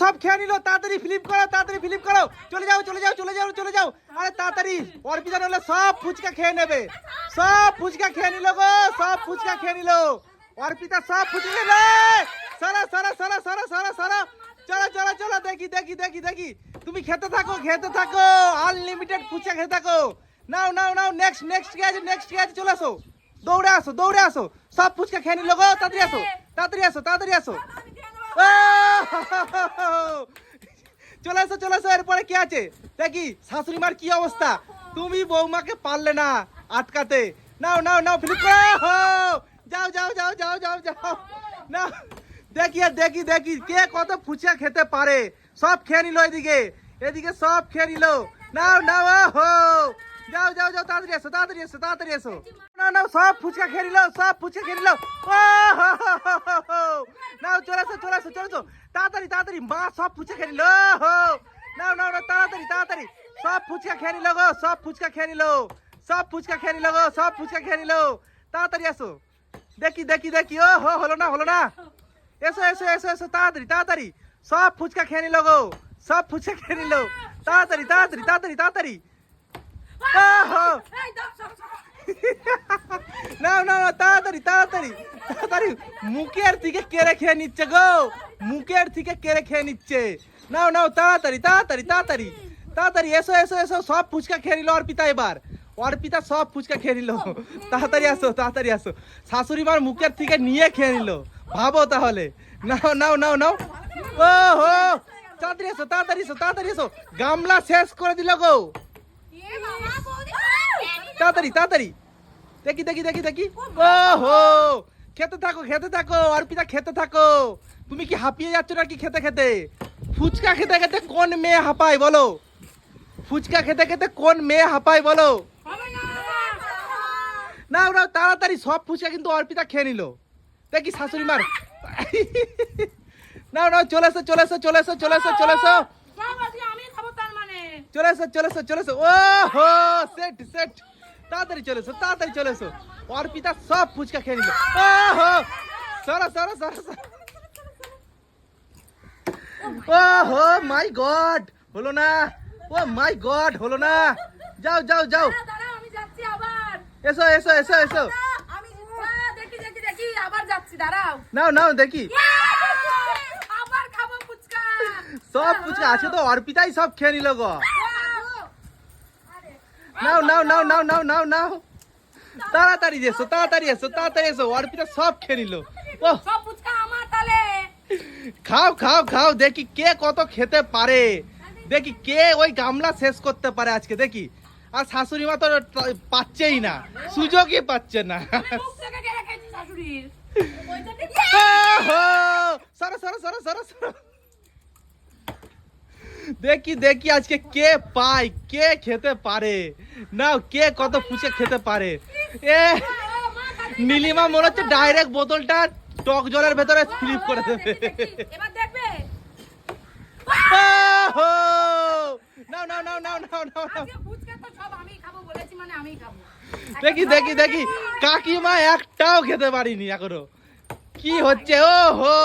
সব খেয়ে নিল, তাড়াতাড়ি ফ্লিপ করো, তাড়াতাড়ি ফ্লিপ করো। চলে যাও চলে যাও চলে যাও চলে যাও। আরে তাড়াতাড়ি, অর্পিতা নলে সব ফুচকা খেয়ে নেবে। সব ফুচকা খেয়ে নিল গো, সব ফুচকা খেয়ে নিল। অর্পিতা সব ফুচকা খেয়ে নে সারা সারা সারা সারা সারা সারা। চলো চলো চলো, দেখি দেখি দেখি দেখি। তুমি খেতে থাকো খেতে থাকো। আনলিমিটেড ফুচকা খেতে থাকো। নাও নাও নাও নেক্সট নেক্সট কে আছে নেক্সট কে আছে চলে আসো। দৌড়ে আসো দৌড়ে আসো। সব ফুচকা খেয়ে নিল গো, তাড়াতাড়ি আসো তাড়াতাড়ি আসো তাড়াতাড়ি আসো। আহ! চলে এসো চলে এসো, এরপরে কি আছে? দেখি শাশুড়ি মার কি অবস্থা? তুমি বৌমাকে পারলে না আটকাতে। নাও নাও নাও, ফিলিপ যাও যাও যাও যাও যাও যাও। না দেখি আর দেখি দেখি, কে কত ফুচকা খেতে পারে? সব খেয়ে নিল এদিকে। এদিকে সব খেয়ে নিল। নাও নাও হো! যাও যাও যাও, তাড়াতাড়ি এসো তাড়াতাড়ি এসো তাড়াতাড়ি এসো। না নাও, সব ফুচকা খেয়ে নিল, সব ফুচকা খেয়ে নিল। ও। নাও চলে এসো চলে এসো চলে এসো। তাড়াতাড়ি তাড়াতাড়ি মা সব ফুচকা খেয়ে নিল নাও নাও নাও তাড়াতাড়ি তাড়াতাড়ি। সব ফুচকা খেয়ে নিল গো সব ফুচকা খেয়ে নিল। সব ফুচকা খেয়ে নিল গো সব ফুচকা খেয়ে নিল। তাড়াতাড়ি আসো দেখি দেখি দেখি ও হো হলো না হলো না। এসো এসো এসো এসো তাড়াতাড়ি তাড়াতাড়ি। সব ফুচকা খেয়ে নিল গো সব ফুচকা খেয়ে নিল। তাড়াতাড়ি তাড়াতাড়ি তাড়াতাড়ি তাড়াতাড়ি। নাও নাও, তাড়াতাড়ি তাড়াতাড়ি। তাড়াতাড়ি মুখের থেকে কেড়ে খেয়ে নিচ্ছে গো। মুখের থেকে কেড়ে খেয়ে নিচ্ছে। নাও নাও, তাড়াতাড়ি তাড়াতাড়ি তাড়াতাড়ি। তাড়াতাড়ি, এসো এসো এসো, সব ফুচকা খেয়ে নিল অর্পিতা এবার। অর্পিতা সব ফুচকা খেয়ে নিল। তাড়াতাড়ি আসো তাড়াতাড়ি আসো। শাশুড়ি মার মুখের থেকে নিয়ে খেয়ে নিল। ভাবো তাহলে। নাও নাও নাও নাও। ও, হো, তাড়াতাড়ি এসো তাড়াতাড়ি এসো তাড়াতাড়ি এসো। গামলা শেষ করে দিল গো। তাড়াতাড়ি তাড়াতাড়ি। দেখি দেখি দেখি দেখি। ও, হো। খেতে থাকো খেতে থাকো অর্পিতা খেতে থাকো। তুমি কি হাঁপিয়ে যাচ্ছ নাকি খেতে খেতে? ফুচকা খেতে খেতে কোন মেয়ে হাঁপায় বলো? ফুচকা খেতে খেতে কোন মেয়ে হাঁপায় বলো? না ওরা তাড়াতাড়ি সব ফুচকা কিন্তু অর্পিতা খেয়ে নিল। দেখি শাশুড়ি মার? না না চলে এসো চলে এসো চলে এসো চলে এসো চলে এসো। মানে। চলে এসো চলে এসো চলে এসো। ও হো সেট সেট তাড়াতাড়ি চলে এসো তাড়াতাড়ি চলে এসো। অর্পিতা সব ফুচকা খেয়ে নিল। সরো সরো সরো সরো। ও হো মাই গড হলো না। ও মাই গড হলো না। যাও যাও যাও। এসো এসো এসো এসো। নাও নাও দেখি। ফুচকা। সব ফুচকা আছে তো অর্পিতাই সব খেয়ে নিল গো। নাও নাও নাও নাও নাও নাও নাও। তাড়াতাড়ি এসো তাড়াতাড়ি এসো তাড়াতাড়ি এসো। অর্পিতা সব খেয়ে নিল। ও। খাও খাও খাও দেখি কে কত খেতে পারে। দেখি কে ওই গামলা শেষ করতে পারে আজকে দেখি। আর শাশুড়ি মা তো পাচ্ছেই না সুযোগই পাচ্ছে না। শাশুড়ির? সরো সরো সরো সরো সরো। দেখি দেখি আজকে কে পায় কে খেতে পারে? না কে কত ফুচকা খেতে পারে? এ নীলিমা মনে হচ্ছে ডাইরেক্ট বোতলটা টক জলের ভেতরে ফ্লিপ করে দেবে। মানে দেখি দেখি দেখি। কাকিমা একটাও খেতে পারিনি এখনও। কি হচ্ছে? ও হো